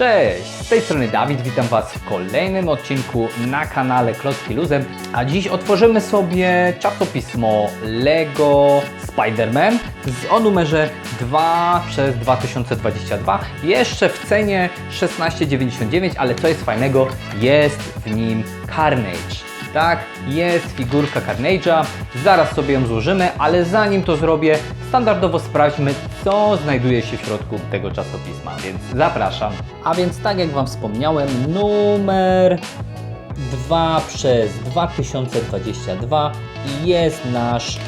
Cześć, z tej strony Dawid, witam Was w kolejnym odcinku na kanale Klocki Luzem, a dziś otworzymy sobie czasopismo LEGO Spider-Man o numerze 2 przez 2022, jeszcze w cenie 16,99, ale co jest fajnego, jest w nim Carnage. Tak, jest figurka Carnage'a, zaraz sobie ją złożymy, ale zanim to zrobię, standardowo sprawdźmy, co znajduje się w środku tego czasopisma, więc zapraszam. A więc tak jak Wam wspomniałem, numer 2 przez 2022 i jest nasz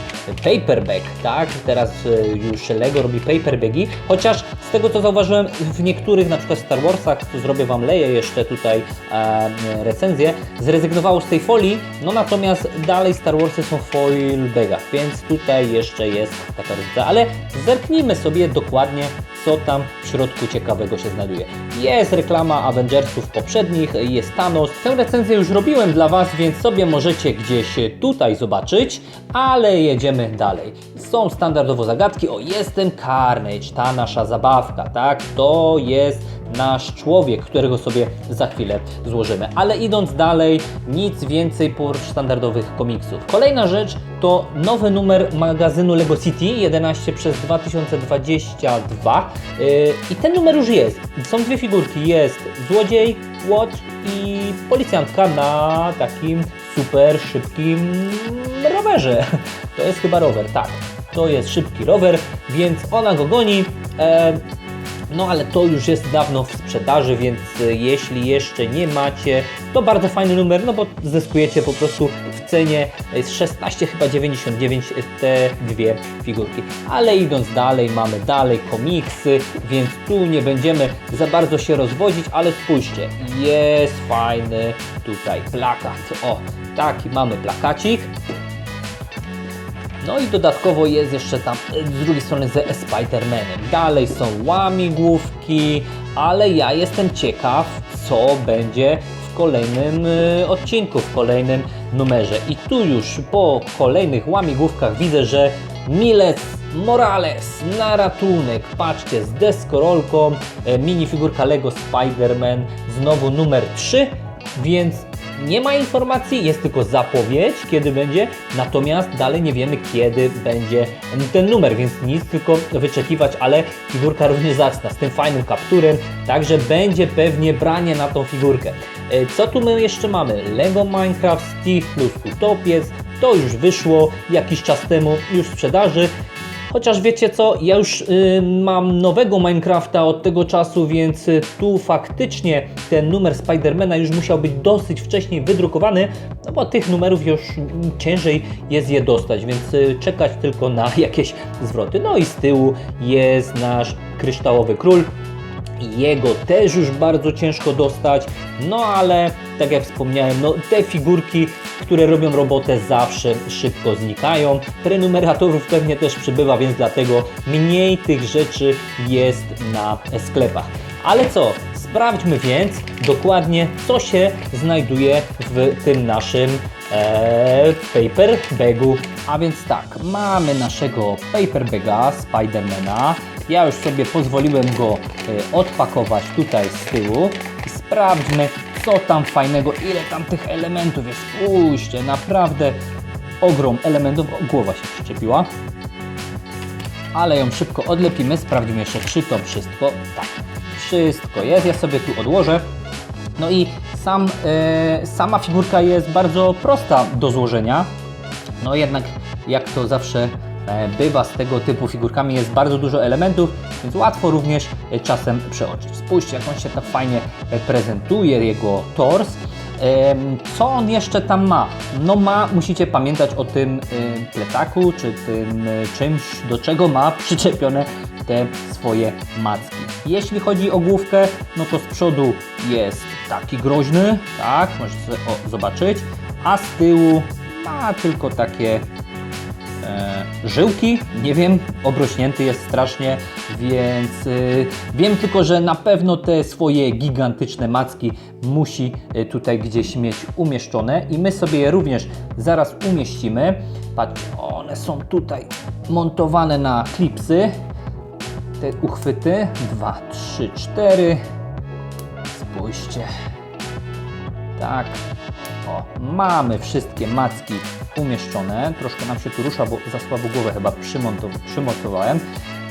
paperback, tak? Teraz e, już Lego robi paperbagi, chociaż z tego co zauważyłem w niektórych, na przykład Star Warsach, tu zrobię Wam leję jeszcze tutaj e, recenzję, zrezygnowało z tej folii, no natomiast dalej Star Warsy są foil bagach, więc tutaj jeszcze jest taka różnica, ale zerknijmy sobie dokładnie co tam w środku ciekawego się znajduje. Jest reklama Avengersów poprzednich, jest Thanos. Tę recenzję już robiłem dla Was, więc sobie możecie gdzieś tutaj zobaczyć, ale jedziemy dalej. Są standardowo zagadki. O, jestem Carnage, ta nasza zabawka, tak? To jest nasz człowiek, którego sobie za chwilę złożymy. Ale idąc dalej, nic więcej prócz standardowych komiksów. Kolejna rzecz to nowy numer magazynu Lego City 11 przez 2022 Yy, i ten numer już jest. Są dwie figurki, jest złodziej, Watch i policjantka na takim super szybkim rowerze. To jest chyba rower, tak. To jest szybki rower, więc ona go goni. E, no ale to już jest dawno w sprzedaży, więc e, jeśli jeszcze nie macie, to bardzo fajny numer, no bo zyskujecie po prostu cenie z 16 chyba 99 te dwie figurki. Ale idąc dalej, mamy dalej komiksy, więc tu nie będziemy za bardzo się rozwodzić, ale spójrzcie, jest fajny tutaj plakat. O, taki mamy plakacik. No i dodatkowo jest jeszcze tam e, z drugiej strony ze Spider-Manem. Dalej są łamigłówki, ale ja jestem ciekaw, co będzie kolejnym e, odcinku, w kolejnym numerze. I tu już po kolejnych łamigłówkach widzę, że Miles Morales na ratunek. Patrzcie, z deskorolką, e, minifigurka Lego Spider-Man, znowu numer 3, więc nie ma informacji, jest tylko zapowiedź, kiedy będzie, natomiast dalej nie wiemy, kiedy będzie ten numer, więc nic, tylko wyczekiwać, ale figurka również zacna, z tym fajnym kapturem, także będzie pewnie branie na tą figurkę. E, Co tu my jeszcze mamy? Lego Minecraft Steve plus Utopiec, to już wyszło jakiś czas temu, już w sprzedaży. Chociaż wiecie co, ja już y, mam nowego Minecrafta od tego czasu, więc y, tu faktycznie ten numer Spidermana już musiał być dosyć wcześniej wydrukowany, no bo tych numerów już ciężej jest je dostać, więc y, czekać tylko na jakieś zwroty. No i z tyłu jest nasz kryształowy król. Jego też już bardzo ciężko dostać, no ale tak jak wspomniałem, no te figurki, które robią robotę zawsze szybko znikają. Prenumeratorów pewnie też przybywa, więc dlatego mniej tych rzeczy jest na sklepach. Ale co? Sprawdźmy więc dokładnie, co się znajduje w tym naszym e, paper bagu. A więc tak, mamy naszego paper baga Spidermana. Ja już sobie pozwoliłem go e, odpakować tutaj z tyłu sprawdźmy, co tam fajnego, ile tam tych elementów jest. Spójrzcie, naprawdę ogrom elementów. O, głowa się przyczepiła. Ale ją szybko odlepimy, sprawdzimy jeszcze, czy to wszystko. Tak, wszystko jest. Ja sobie tu odłożę. No i sam, e, sama figurka jest bardzo prosta do złożenia. No jednak jak to zawsze bywa z tego typu figurkami jest bardzo dużo elementów, więc łatwo również e, czasem przeoczyć. Spójrzcie jak on się tak fajnie e, prezentuje, jego tors. Co on jeszcze tam ma? No ma, musicie pamiętać o tym plecaku, czy tym czymś, do czego ma przyczepione te swoje macki. Jeśli chodzi o główkę, no to z przodu jest taki groźny, tak, możecie sobie zobaczyć, a z tyłu ma tylko takie e, żyłki, nie wiem, obrośnięty jest strasznie, więc y, wiem tylko, że na pewno te swoje gigantyczne macki musi y, tutaj gdzieś mieć umieszczone i my sobie je również zaraz umieścimy. Patrzcie, one są tutaj montowane na klipsy, te uchwyty, 2, 3, 4, Spójrzcie. Tak. O, mamy wszystkie macki umieszczone. Troszkę nam się tu rusza, bo za słabo głowę chyba przymocowałem.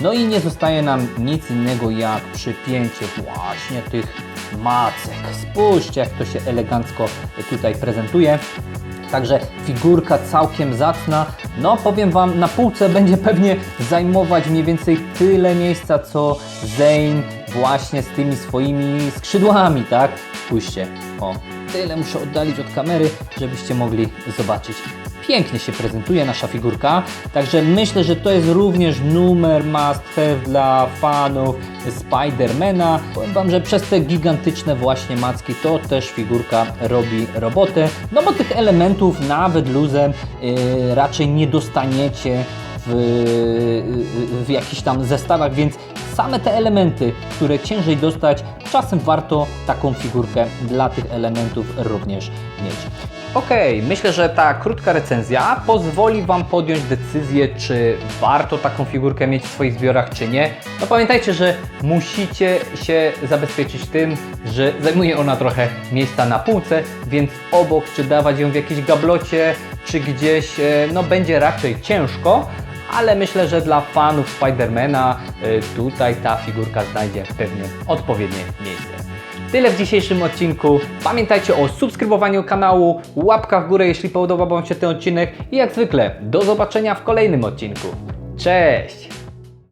No i nie zostaje nam nic innego jak przypięcie właśnie tych macek. Spójrzcie, jak to się elegancko tutaj prezentuje. Także figurka całkiem zacna. No powiem Wam, na półce będzie pewnie zajmować mniej więcej tyle miejsca, co Zane właśnie z tymi swoimi skrzydłami, tak? Spójrzcie, o, tyle muszę oddalić od kamery, żebyście mogli zobaczyć. Pięknie się prezentuje nasza figurka, także myślę, że to jest również numer must have dla fanów Spidermana. Powiem Wam, że przez te gigantyczne właśnie macki to też figurka robi robotę, no bo tych elementów nawet luzem yy, raczej nie dostaniecie w, w jakichś tam zestawach, więc same te elementy, które ciężej dostać, czasem warto taką figurkę dla tych elementów również mieć. Okej, myślę, że ta krótka recenzja pozwoli Wam podjąć decyzję, czy warto taką figurkę mieć w swoich zbiorach, czy nie. No pamiętajcie, że musicie się zabezpieczyć tym, że zajmuje ona trochę miejsca na półce, więc obok, czy dawać ją w jakiejś gablocie, czy gdzieś, e, no będzie raczej ciężko, ale myślę, że dla fanów Spidermana y, tutaj ta figurka znajdzie pewnie odpowiednie miejsce. Tyle w dzisiejszym odcinku. Pamiętajcie o subskrybowaniu kanału, łapka w górę, jeśli podobał Wam się ten odcinek i jak zwykle do zobaczenia w kolejnym odcinku. Cześć!